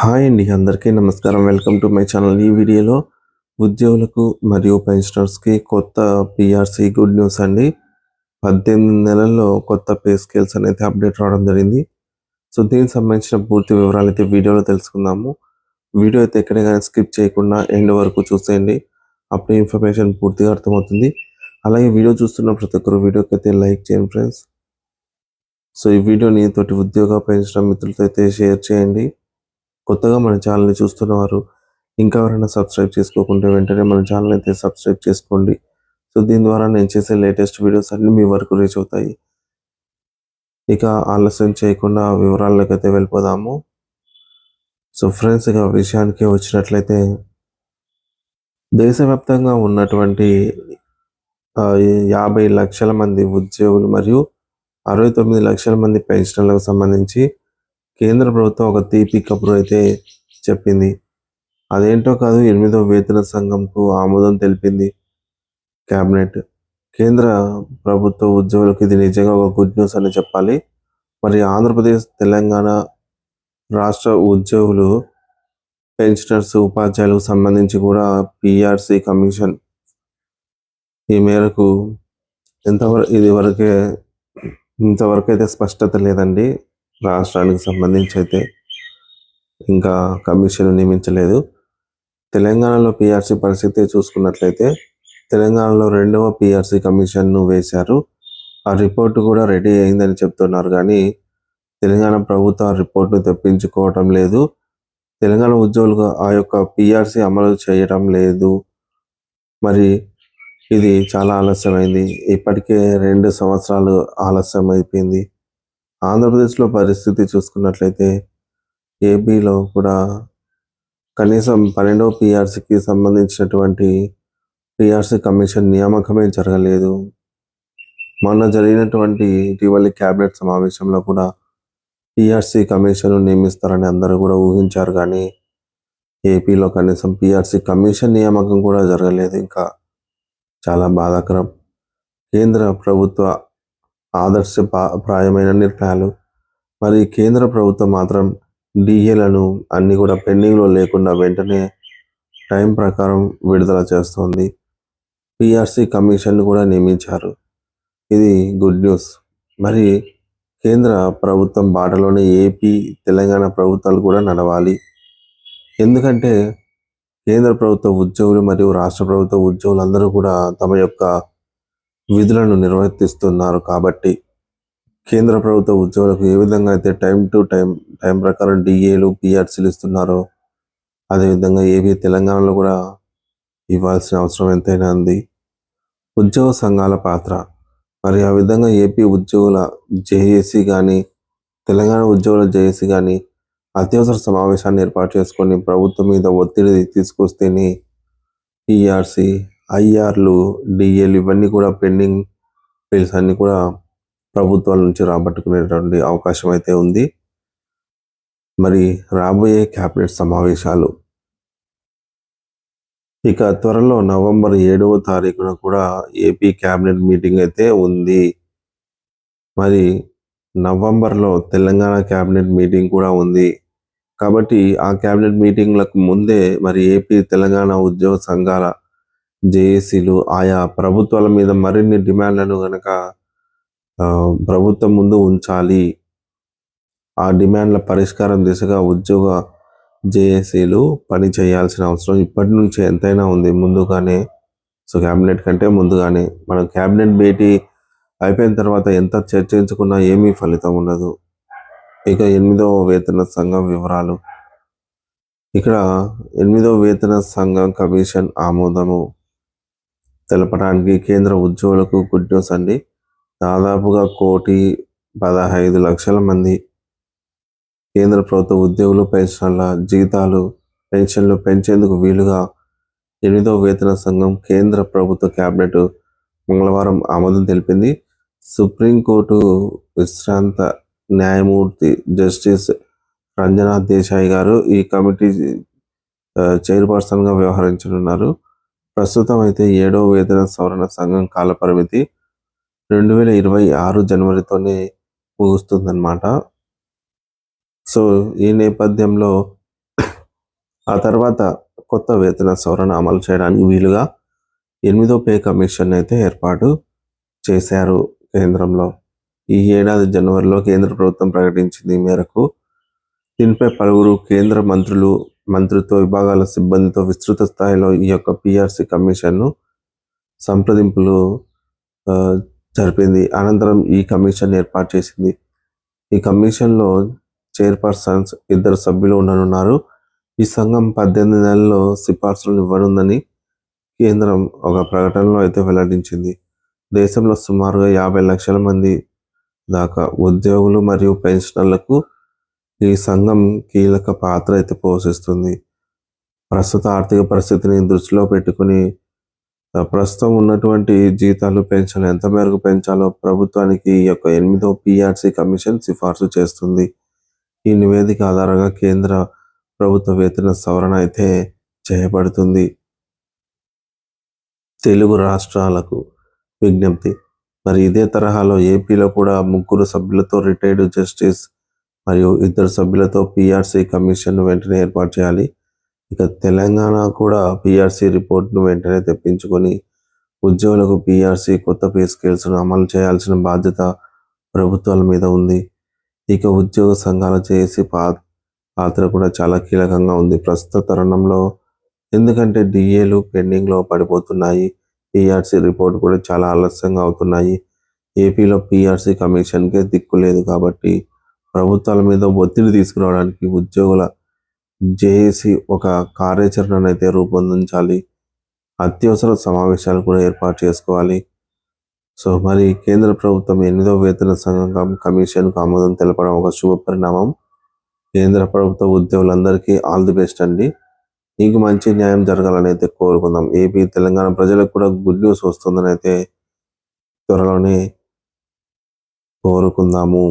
Hi అండి అందరికీ నమస్కారం. Welcome to my channel. ఈ వీడియోలో ఉద్యోగులకు మరియు పెన్షనర్స్కి కొత్త పిఆర్సీ గుడ్ న్యూస్ అండి. పద్దెనిమిది నెలల్లో కొత్త పే స్కేల్స్ అనేది అప్డేట్ రావడం జరిగింది. సో దీనికి సంబంధించిన పూర్తి వివరాలు అయితే వీడియోలో తెలుసుకుందాము. వీడియో అయితే ఎక్కడే కానీ స్కిప్ చేయకుండా ఎండ్ వరకు చూసేయండి. అప్పుడే ఇన్ఫర్మేషన్ పూర్తిగా అర్థమవుతుంది. అలాగే వీడియో చూస్తున్న ప్రతి ఒక్కరు వీడియోకి అయితే లైక్ చేయండి ఫ్రెండ్స్. సో ఈ వీడియోని తోటి ఉద్యోగ పెంచడం మిత్రులతో అయితే షేర్ చేయండి. కొత్తగా మన ఛానల్ని చూస్తున్నవారు ఇంకా ఎవరైనా సబ్స్క్రైబ్ చేసుకోకుంటే వెంటనే మన ఛానల్ అయితే సబ్స్క్రైబ్ చేసుకోండి. సో దీని ద్వారా నేను చేసే లేటెస్ట్ వీడియోస్ అన్ని మీ వరకు రీచ్ అవుతాయి. ఇక ఆలస్యం చేయకుండా వివరాల్లోకి అయితే వెళ్ళిపోదాము. సో ఫ్రెండ్స్ ఇక విషయానికి వచ్చినట్లయితే దేశవ్యాప్తంగా ఉన్నటువంటి యాభై లక్షల మంది ఉద్యోగులు మరియు అరవై తొమ్మిది లక్షల మంది పెన్షనర్లకు సంబంధించి కేంద్ర ప్రభుత్వం ఒక తీపి కబురు అయితే చెప్పింది. అదేంటో కాదు ఎనిమిదో వేతన సంఘంకు ఆమోదం తెలిపింది కేబినెట్ కేంద్ర ప్రభుత్వ ఉద్యోగులకు ఇది నిజంగా ఒక గుడ్ న్యూస్ అని చెప్పాలి. మరి ఆంధ్రప్రదేశ్ తెలంగాణ రాష్ట్ర ఉద్యోగులు పెన్షనర్స్ ఉపాధ్యాయులకు సంబంధించి కూడా పిఆర్సి కమిషన్ ఈ మేరకు ఎంతవరకు ఇది వరకే ఇంతవరకు అయితే స్పష్టత లేదండి. రాష్ట్రానికి సంబంధించి అయితే ఇంకా కమిషన్ నియమించలేదు. తెలంగాణలో పిఆర్సీ పరిస్థితి చూసుకున్నట్లయితే తెలంగాణలో రెండవ పిఆర్సీ కమిషన్ను వేశారు. ఆ రిపోర్ట్ కూడా రెడీ అయిందని చెప్తున్నారు కానీ తెలంగాణ ప్రభుత్వం ఆ రిపోర్ట్ను తెప్పించుకోవటం లేదు. తెలంగాణ ఉద్యోగులకు ఆ యొక్క పిఆర్సీ అమలు చేయడం లేదు. మరి ఇది చాలా ఆలస్యమైంది. ఇప్పటికే రెండు సంవత్సరాలు ఆలస్యం అయిపోయింది ఆంధ్రప్రదేశ్లో పరిస్థితి చూసుకున్నట్లయితే ఏపీలో కూడా కనీసం పన్నెండవ పిఆర్సీకి సంబంధించినటువంటి పిఆర్సీ కమిషన్ నియామకమే జరగలేదు. మొన్న జరిగినటువంటి ఇటీవలి క్యాబినెట్ సమావేశంలో కూడా పిఆర్సీ కమిషన్ నియమిస్తారని అందరూ కూడా ఊహించారు కానీ ఏపీలో కనీసం పిఆర్సీ కమిషన్ నియామకం కూడా జరగలేదు. ఇంకా చాలా బాధాకరం. కేంద్ర ప్రభుత్వ ఆదర్శ పా- ప్రాయమైన నిర్ణయాలు మరి కేంద్ర ప్రభుత్వం మాత్రం డిఏలను అన్ని కూడా పెండింగ్లో లేకుండా వెంటనే టైం ప్రకారం విడుదల చేస్తోంది. పిఆర్సీ కమిషన్ కూడా నియమించారు. ఇది గుడ్ న్యూస్. మరి కేంద్ర ప్రభుత్వం బాటలోనే ఏపీ తెలంగాణ ప్రభుత్వాలు కూడా నడవాలి. ఎందుకంటే కేంద్ర ప్రభుత్వ ఉద్యోగులు మరియు రాష్ట్ర ప్రభుత్వ ఉద్యోగులందరూ కూడా తమ యొక్క విధులను నిర్వర్తిస్తున్నారు కాబట్టి కేంద్ర ప్రభుత్వ ఉద్యోగులకు ఏ విధంగా అయితే టైం టు టైం టైం ప్రకారం డిఏలు పిఆర్సీలు ఇస్తున్నారో అదేవిధంగా ఏపీ తెలంగాణలో కూడా ఇవ్వాల్సిన అవసరం ఎంతైనా ఉంది. ఉద్యోగ సంఘాల పాత్ర. మరి ఆ విధంగా ఏపీ ఉద్యోగుల జేఏసీ కానీ తెలంగాణ ఉద్యోగుల జేఏసీ కానీ అత్యవసర సమావేశాన్ని ఏర్పాటు చేసుకొని ప్రభుత్వం మీద ఒత్తిడి తీసుకొస్తేనే పిఆర్సీ ఐఆర్లు డిఏలు ఇవన్నీ కూడా పెండింగ్ బిల్స్ అన్ని కూడా ప్రభుత్వాల నుంచి రాబట్టుకునేటువంటి అవకాశం అయితే ఉంది. మరి రాబోయే క్యాబినెట్ సమావేశాలు ఇక త్వరలో నవంబర్ ఏడవ తారీఖున కూడా ఏపీ క్యాబినెట్ మీటింగ్ అయితే ఉంది. మరి నవంబర్లో తెలంగాణ క్యాబినెట్ మీటింగ్ కూడా ఉంది. కాబట్టి ఆ క్యాబినెట్ మీటింగ్లకు ముందే మరి ఏపీ తెలంగాణ ఉద్యోగ సంఘాల జేఏసీలు ఆయా ప్రభుత్వాల మీద మరిన్ని డిమాండ్లను గనక ఆ, ప్రభుత్వం ముందు ఉంచాలి. ఆ డిమాండ్ల పరిష్కారం దిశగా ఉద్యోగ జేఏసీలు పని చేయాల్సిన అవసరం ఇప్పటి నుంచి ఎంతైనా ఉంది. ముందుగానే సో క్యాబినెట్ కంటే ముందుగానే. మనం క్యాబినెట్ భేటీ అయిపోయిన తర్వాత ఎంత చర్చించుకున్నా ఏమీ ఫలితం ఉండదు. ఇక ఎనిమిదవ వేతన సంఘం వివరాలు. ఇక్కడ ఎనిమిదవ వేతన సంఘం కమిషన్ ఆమోదము. తెలపడానికి కేంద్ర ఉద్యోగులకు గుడ్ న్యూస్ అండి. దాదాపుగా కోటి పదహైదు లక్షల మంది కేంద్ర ప్రభుత్వ ఉద్యోగులు పెన్షన్ల జీతాలు పెన్షన్లు పెంచేందుకు వీలుగా ఎనిమిదవ వేతన సంఘం కేంద్ర ప్రభుత్వ కేబినెట్ మంగళవారం ఆమోదం తెలిపింది. సుప్రీంకోర్టు విశ్రాంత న్యాయమూర్తి జస్టిస్ రంజనా దేశాయ్ గారు ఈ కమిటీ చైర్పర్సన్గా వ్యవహరించనున్నారు. ప్రస్తుతం అయితే ఏడో వేతన సవరణ సంఘం కాలపరిమితి రెండు వేల ఇరవై ఆరు జనవరితోనే ముగుస్తుందన్నమాట సో ఈ నేపథ్యంలో ఆ తర్వాత కొత్త వేతన సవరణ అమలు చేయడానికి వీలుగా ఎనిమిదో పే కమిషన్ అయితే ఏర్పాటు చేశారు కేంద్రంలో. ఈ ఏడాది జనవరిలో కేంద్ర ప్రభుత్వం ప్రకటించింది ఈ మేరకు దీనిపై పలువురు కేంద్ర మంత్రులు మంత్రిత్వ విభాగాల సిబ్బందితో విస్తృత స్థాయిలో ఈ యొక్క పిఆర్సి కమిషన్ను సంప్రదింపులు జరిపింది. అనంతరం ఈ కమిషన్ ఏర్పాటు చేసింది. ఈ కమిషన్లో చైర్పర్సన్స్ ఇద్దరు సభ్యులు ఉండనున్నారు. ఈ సంఘం పద్దెనిమిది నెలల్లో సిఫార్సులు ఇవ్వనుందని కేంద్రం ఒక ప్రకటనలో అయితే వెల్లడించింది. దేశంలో సుమారుగా యాభై లక్షల మంది దాకా ఉద్యోగులు మరియు పెన్షనర్లకు ఈ సంఘం కీలక పాత్ర అయితే పోషిస్తుంది. ప్రస్తుత ఆర్థిక పరిస్థితిని దృష్టిలో పెట్టుకుని ప్రస్తుతం ఉన్నటువంటి జీతాలు పెన్షన్లు ఎంత మేరకు పెంచాలో ప్రభుత్వానికి ఈ యొక్క ఎనిమిదో పిఆర్సి కమిషన్ సిఫార్సు చేస్తుంది. ఈ నివేదిక ఆధారంగా కేంద్ర ప్రభుత్వ వేతన సవరణ అయితే చేయబడుతుంది. తెలుగు రాష్ట్రాలకు విజ్ఞప్తి. మరి ఇదే తరహాలో ఏపీలో కూడా ముగ్గురు సభ్యులతో రిటైర్డ్ జస్టిస్ మరియు ఇద్దరు సభ్యులతో పిఆర్సి కమిషన్ వెంటనే ఏర్పాటు చేయాలి. ఇక తెలంగాణ కూడా పిఆర్సి రిపోర్ట్ను వెంటనే తెప్పించుకొని ఉద్యోగులకు పిఆర్సి కొత్త పే స్కేల్స్ను అమలు చేయాల్సిన బాధ్యత ప్రభుత్వాల మీద ఉంది. ఇక ఉద్యోగ సంఘాల చేసి పా పాత్ర కూడా చాలా కీలకంగా ఉంది. ప్రస్తుత తరుణంలో ఎందుకంటే డిఏలు పెండింగ్లో పడిపోతున్నాయి. పిఆర్సి రిపోర్ట్ కూడా చాలా ఆలస్యంగా అవుతున్నాయి. ఏపీలో పిఆర్సి కమిషన్కే దిక్కు లేదు కాబట్టి ప్రభుత్వాల మీద ఒత్తిడి తీసుకురావడానికి ఉద్యోగుల జేఏసీ ఒక కార్యాచరణను అయితే రూపొందించాలి. అత్యవసర సమావేశాలు కూడా ఏర్పాటు చేసుకోవాలి. సో మరి కేంద్ర ప్రభుత్వం ఎనిమిదో వేతన సంఘం కమిషన్కు ఆమోదం తెలపడం ఒక శుభ పరిణామం. కేంద్ర ప్రభుత్వ ఉద్యోగులందరికీ ఆల్ ది బెస్ట్ అండి. మీకు మంచి న్యాయం జరగాలని అయితే కోరుకుందాం. ఏపీ తెలంగాణ ప్రజలకు కూడా గుడ్ న్యూస్ వస్తుందని అయితే త్వరలోనే కోరుకుందాము.